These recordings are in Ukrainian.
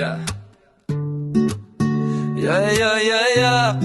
Yeah. Yeah, yeah, yeah, yeah.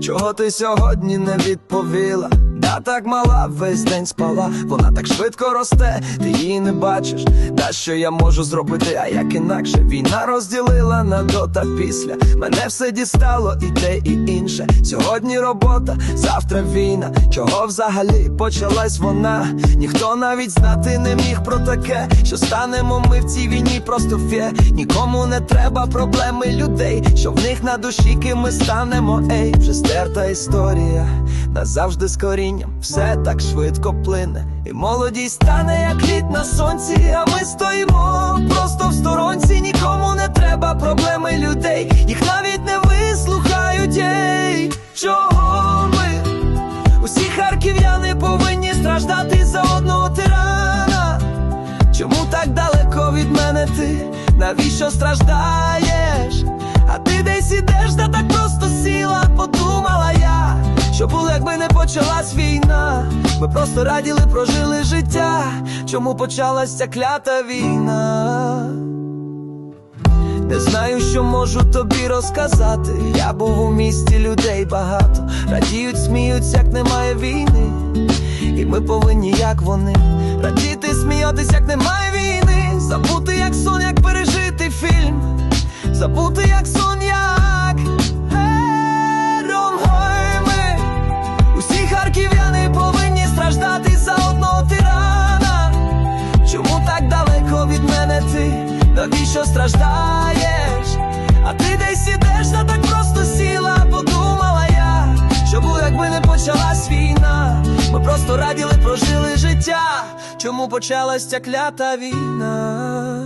Чого ти сьогодні не відповіла? Да так мала, весь день спала, вона так швидко росте, ти її не бачиш. Да що я можу зробити, а як інакше війна розділила на до та після. Мене все дістало і те, і інше. Сьогодні робота, завтра війна. Чого взагалі почалась вона? Ніхто навіть знати не міг про таке, що станемо ми в цій війні просто фє. Нікому не треба проблеми людей, що в них на душі ким ми станемо. Ей, вже стерта історія, назавжди з корінням, все так швидко плине. І молодість стане, як лід на сонці, а ми стоїмо просто в сторонці. Нікому не треба проблеми людей, їх мене ти? Навіщо страждаєш? А ти десь ідеш, та так просто сіла, подумала я, що було, якби не почалась війна. Ми просто раділи, прожили життя. Чому почалась ця клята війна? Не знаю, що можу тобі розказати. Я був у місті людей багато. Радіють, сміються, як немає війни. І ми повинні, як вони, радіти, сміятись, Навіщо страждаєш? А ти десь ідеш, та так просто сіла, подумала я, що було, якби не почалась війна. Ми просто раділи, прожили життя. Чому почалась ця клята війна?